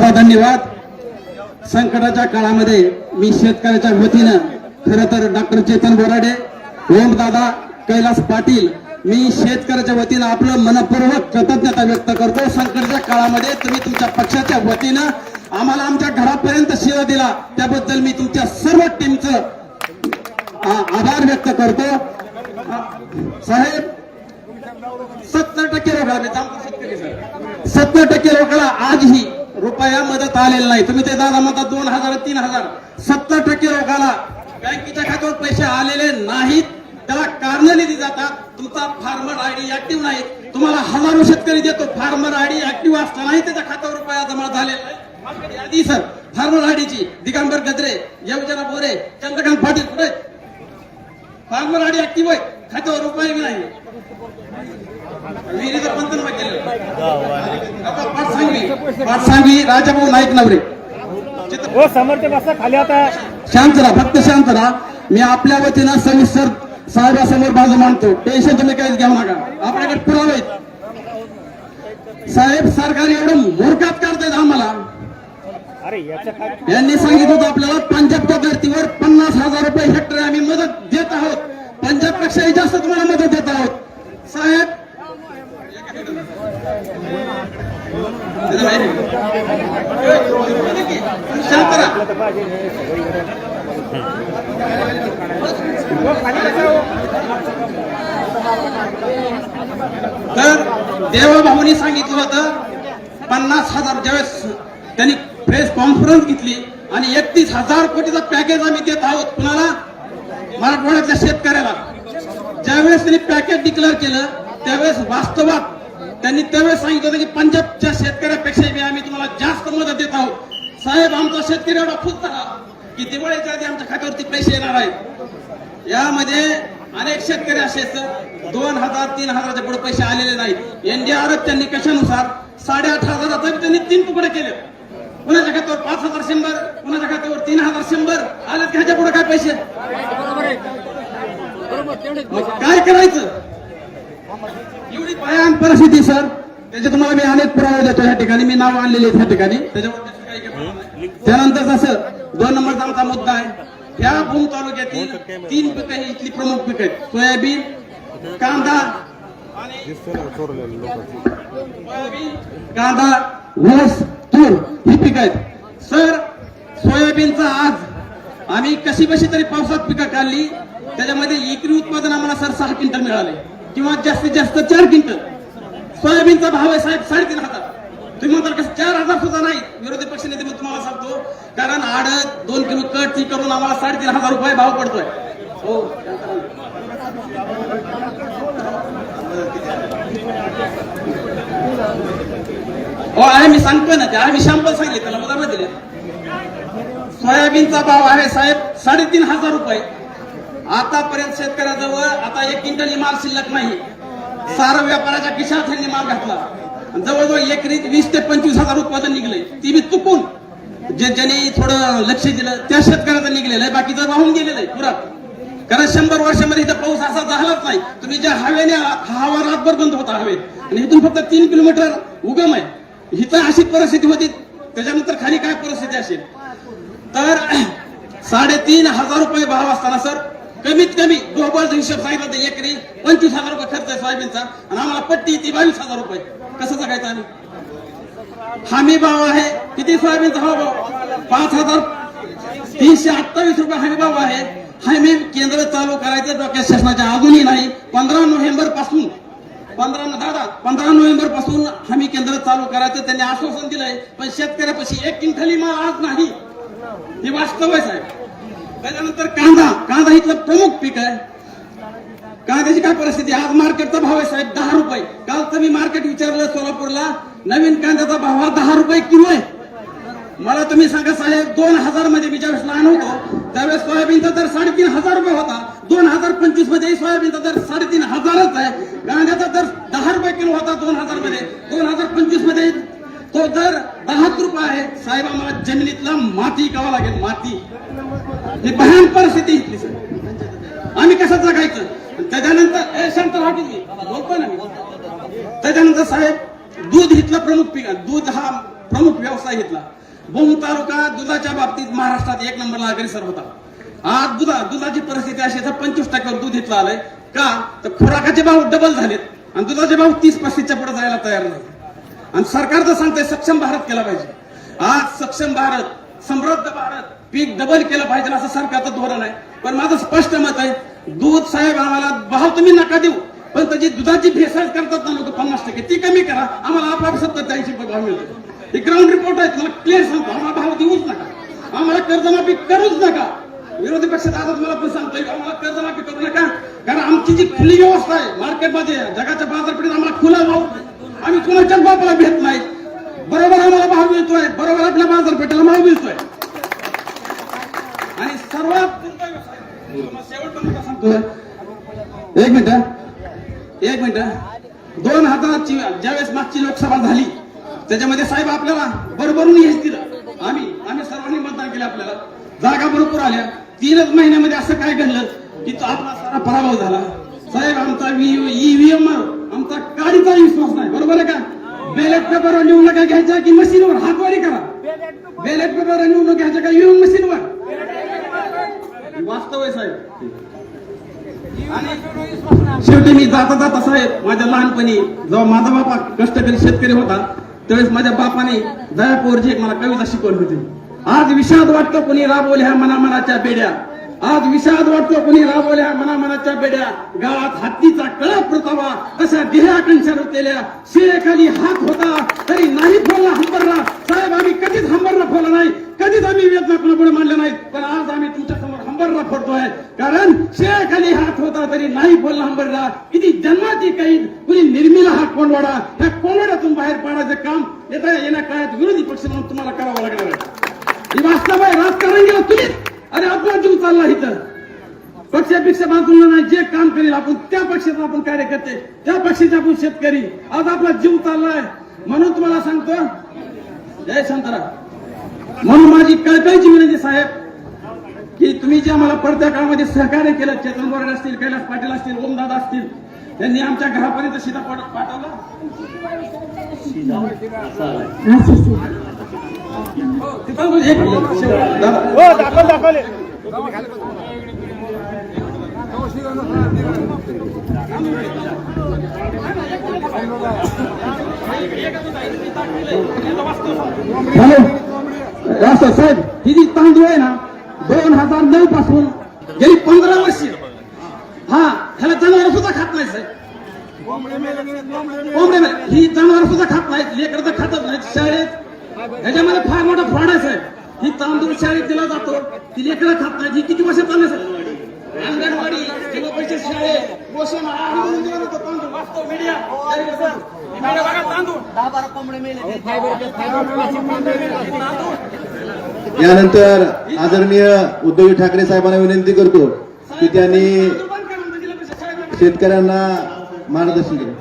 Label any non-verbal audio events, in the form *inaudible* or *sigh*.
दादा धन्यवाद. संकटाच्या काळामध्ये मी शेतकऱ्याच्या वतीनं खरं तर डॉक्टर चेतन बोराडे ओम दादा कैलास पाटील मी शेतकऱ्याच्या वतीनं आपलं मनपूर्वक कृतज्ञता व्यक्त करतो. संकटाच्या काळामध्ये तुम्ही तुमच्या पक्षाच्या वतीनं आम्हाला आमच्या घरापर्यंत शिरा दिला. त्याबद्दल मी तुमच्या सर्व टीमचं आभार व्यक्त करतो. साहेब सत्तर टक्के लोकांना सत्तर टक्के लोकांना आजही रुपया मदत आलेला नाही. तुम्ही ते दादा म्हणता दोन हजार तीन हजार. सत्तर टक्के लोकांना बँकेच्या खात्यावर पैसे आलेले नाहीत. त्याला कारण दिली जातात तुमचा फार्मर आयडी ऍक्टिव्ह नाही तुम्हाला हजारो शेतकरी देतो. फार्मर आयडी ऍक्टिव्ह असतानाही त्याच्या खात्यावर रुपया जमा झालेला नाही यादी सर फार्मर आयडीची दिगंबर गजरे योजना बोरे चंद्रकांत पाटील पुढे फार्मर आयडी ऍक्टिव्ह आहे खात्यावर रुपये बी नाही विहिरीचं पंचनामा केलं. आता पाटसांगवी पाटसांगवी राजाभाऊ नाईक नवरे. हो खाली आता. शांत राहा फक्त शांत राहा. मी आपल्या वतीनं सविस्तर साहेबासमोर बाजू मांडतो. टेन्शन तुम्ही काहीच घेऊ नका. आपल्याकडे पुरावे. साहेब सरकार एवढं मोरकात काढतायत आम्हाला. *laughs* यांनी सांगितलं होतं आपल्याला पंजाबच्या धर्तीवर पन्नास हजार रुपये हेक्टर आम्ही मदत देत आहोत. पंजाब पेक्षाही जास्त तुम्हाला मदत देत आहोत. साहेब. तर तर देवभाऊनी सांगितलं होतं पन्नास हजार ज्यावेळेस त्यांनी प्रेस कॉन्फरन्स घेतली आणि एकतीस हजार कोटीचं पॅकेज आम्ही देत आहोत. कुणाला? मराठवाड्यातल्या शेतकऱ्याला. ज्यावेळेस त्यांनी पॅकेज डिक्लेअर केलं त्यावेळेस वास्तवात त्यांनी त्यावेळेस सांगितलं होतं की पंजाबच्या शेतकऱ्यापेक्षाही आम्ही तुम्हाला जास्त मदत देत आहोत. साहेब आमचा शेतकरी एवढा खुश झाला की दिवाळीच्या आधी आमच्या खात्यावरती पैसे येणार आहेत. यामध्ये अनेक शेतकरी असे दोन हजार तीन हजाराच्या पुढे पैसे आलेले नाहीत. एनडीआरएफच्या निकषानुसार साडेआठ हजाराचा त्यांनी तीन तुकडे केले. कुणाच्या खात्यावर पाच हजार शंभर कुणाच्या खात्यावर तीन हजार शंभर. आले ह्याच्या पुढे काय पैसे? काय करायचं? एवढी भयान परिस्थिती सर. त्याचे तुम्हाला मी अनेक पुरावे देतो या ठिकाणी. मी नाव आणलेले आहेत या ठिकाणी. त्याच्यावर. त्यानंतर जसं दोन नंबरचा आमचा मुद्दा आहे या भूम तालुक्यातील तीन पिकं ही इथली प्रमुख पिकं आहेत. सोयाबीन कांदा आणि सोयाबीन कांदा ऊस तूर. ही पिकं आहेत सर सोयाबीनचा आज आम्ही कशी कशी तरी पावसात पिकं काढली त्याच्यामध्ये एकरी उत्पादन आम्हाला सर सहा क्विंटल मिळाले. किंवा जास्तीत जास्त चार क्विंटल. सोयाबीनचा भाव आहे साहेब साडेतीन हजार. तुम्ही म्हणता कसं चार हजार सुद्धा नाही? विरोधी पक्ष नेते मी तुम्हाला सांगतो कारण आडत दोन किलो कट ती करून आम्हाला साडेतीन हजार रुपये भाव पडतोय. हो. हो आहे मी सांगतोय ना ते. आम्ही मी शॅम्पल सांगितले त्याला उदाहरण दिले. सोयाबीनचा भाव आहे साहेब साडेतीन हजार रुपये. आतापर्यंत शेतकऱ्याजवळ आता एक क्विंटल माल शिल्लक नाही. सारा व्यापाराच्या खिशात त्यांनी माल घातला. जवळजवळ जवळजवळ एकरी वीस ते पंचवीस हजार उत्पादन निघले. ती बी चुकून जे ज्यांनी थोडं लक्ष दिलं त्या शेतकऱ्याचं निघलेलं आहे. बाकीचं वाहून गेलेलं आहे पुरात. कारण शंभर वर्षामध्ये इथं पाऊस असा झालाच नाही. तुम्ही ज्या हवेने हवा रातभर बंद होता हवेत आणि इथून फक्त तीन किलोमीटर उगम आहे. इथं अशी परिस्थिती होती त्याच्यानंतर खाली काय परिस्थिती असेल? तर साडेतीन हजार रुपये भाव असताना सर कमीत कमी ग्लोबलचा हिशोब सांगितलं तर एकरी पंचवीस हजार रुपये खर्च आहे सोयाबीनचा आणि आम्हाला पट्टी ती बावीस हजार रुपये. कसं जगायचं आम्ही? हमी भाव आहे. किती सोयाबीनचा हवा भाव? पाच हजार तीनशे अठ्ठावीस रुपये हमी भाव आहे. हमी केंद्र चालू करायचं डोक्यात शासनाच्या अजूनही नाही. पंधरा नोव्हेंबरपासून पंधरा दादा पंधरा नोव्हेंबरपासून हमी केंद्र चालू करायचं त्यांनी आश्वासन दिलंय. पण शेतकऱ्यापाशी एक क्विंटली माल आज नाही. हे वास्तव आहे साहेब. त्याच्यानंतर कांदा कांदा इथलं प्रमुख पीक आहे. कांद्याची काय परिस्थिती? आज मार्केटचा भाव आहे साहेब दहा रुपये. कालचं मी मार्केट विचारलं सोलापूरला नवीन कांद्याचा भाव हा दहा रुपये किलो आहे. मला तुम्ही सांगा साहेब दोन हजारमध्ये मी ज्यावेळेस लहान होतो त्यावेळेस सोयाबीनचा दर साडेतीन हजार रुपये होता. दोन हजार पंचवीसमध्ये सोयाबीनचा दर साडेतीन हजारच आहे. कांद्याचा दर दहा रुपये किलो होता दोन हजारमध्ये दोन हजार पंचवीसमध्ये तो दर दहाच रुपये आहे. साहेब आम्हाला जमिनीतला माती कावा लागेल माती. ही भयान परिस्थिती सर आम्ही कसं जगायचं? त्याच्यानंतर ए, शांत राहतो मी बोलतोय ना मी. त्याच्यानंतर साहेब दूध इथलं प्रमुख पीक आहे. दूध हा प्रमुख व्यवसाय घेतला बोम तालुका दुधाच्या बाबतीत महाराष्ट्रात एक नंबरला अग्रेसर होता आज दुधा दुधाची परिस्थिती अशी आहे तर पंचवीस टक्क्यावर दूध घेतलं आलंय का? तर खुराकाचे भाव डबल झालेत आणि दुधाचे भाव तीस पस्तीसच्या पुढे जायला तयार नाही. आणि सरकार तर सांगतंय सक्षम भारत केला पाहिजे. आज सक्षम भारत समृद्ध भारत पीक डबल केलं पाहिजे असं सरकारचं धोरण आहे. पण माझं स्पष्ट मत आहे दूध साहेब आम्हाला भाव तुम्ही नका देऊ. पण त्याची दुधाची भेसळ करतात ना लोक पन्नास टक्के ती कमी करा. आम्हाला आपोआप सत्तर ऐंशी रुपये भाव मिळतो. हे ग्राउंड रिपोर्ट आहे मला क्लिअर सांगतो. आम्हाला भाव देऊच नका. आम्हाला कर्जमाफी करूच नका. विरोधी पक्षात आता तुम्हाला पण सांगतोय आम्हाला कर्जमाफी करू नका. कारण आमची जी खुली व्यवस्था आहे मार्केटमध्ये जगाच्या बाजारपेठेत आम्हाला खुला भाव आम्ही कुणाच्याच बापाला भेट नाही. बरोबर आम्हाला भाव मिळतोय. बरोबर आपल्या बाजारपेठेला भाव मिळतोय. आणि सर्वात तुम्हाला सांगतो एक मिनिट एक मिनिट. दोन हजाराची ज्यावेळेस मागची लोकसभा झाली त्याच्यामध्ये साहेब आपल्याला बरोबरून यश दिलं. आम्ही आम्ही सर्वांनी मतदान केलं आपल्याला. जागा बरोबर आल्या. तीनच महिन्यामध्ये असं काय घडलं की तो आपला सारा पराभव झाला. साहेब आमचा ईव्हीएम आमचा काडीचा विश्वास नाही. बरोबर आहे का? बॅलेट पेपरवर निवडणुका घ्यायच्या की मशीनवर हातवारी करा. बॅलेट पेपरवर निवडणूक घ्यायच्या का? ईव्हीएम मशीनवर वास्तव आहे साहेब. आणि शेवटी मी जाता जाता साहेब माझ्या लहानपणी जेव्हा माझा बापा कष्टकरी शेतकरी होता त्यावेळेस माझ्या बापाने दयापोरजी एक मला कविता शिकवली होती. आज विषाद वाटतो कोणी राबवल्या मनामनाच्या बेड्या. आज विषाद वाटतो कोणी राबवल्या मनामनाच्या बेड्या. गावात हत्तीचा कळप प्रतावा तशा देह्या कंशा रुतलेल्या. शिळेखाली हात होता तरी नाही फोडला हंबरला. साहेब आम्ही कधीच हंबरला फोडला नाही. कधीच आम्ही वेदना कोणापुढे मांडल्या नाहीत पण आज आम्ही तुमच्यासमोर हंबरला फोडतोय. कारण शिळेखाली हात होता तरी नाही बोलला हंबरला. किती जन्माची कैद कुणी निर्मिला हा कोंडवाडा. विरोधी पक्ष म्हणून तुम्हाला करावं लागणार आहे. ही वास्तव आहे राजकारण गेलं तुम्हीच अरे आपला जीव चालला इथं. पक्षापेक्षा बाजूला नाही जे काम करेल आपण त्या पक्षाचा आपण कार्यकर्ते त्या पक्षाचे आपण शेतकरी. आज आपला जीव चाललाय. म्हणून तुम्हाला सांगतो जय शांताराम. म्हणून माझी कळकळीची विनंती साहेब की तुम्ही जे आम्हाला पडत्या काळामध्ये सहकार्य केलं चेतन बोराडे असतील कैलास पाटील असतील ओमदादा असतील त्यांनी आमच्या घरापर्यंत सीधा पाठ- पाठवलं तिथं एक मिनिट, शेवट. दादा हो दाखल दाखवले हॅलो असं साहेब ही जी तांदूळ आहे ना दोन हजार नऊ पासून गेली पंधरा वर्ष हा ह्याला जनावर सुद्धा खात नाही साहेब कोंबडे मेले. ही जनावर सुद्धा खात नाहीत लेकर तर खातच नाहीत शाळेत ह्याच्यामध्ये फार मोठा फ्रॉड आहे साहेब. ही तांदूळ शाळेत दिला जातो. ती लेकरं खात नाही ही किती वर्ष चालले साहेब? अंगणवाडी पोषण तांदूळ. यानंतर आदरणीय उद्धव ठाकरे साहेबांना विनंती करतो की त्यांनी शेतकऱ्यांना मार्गदर्शन केलं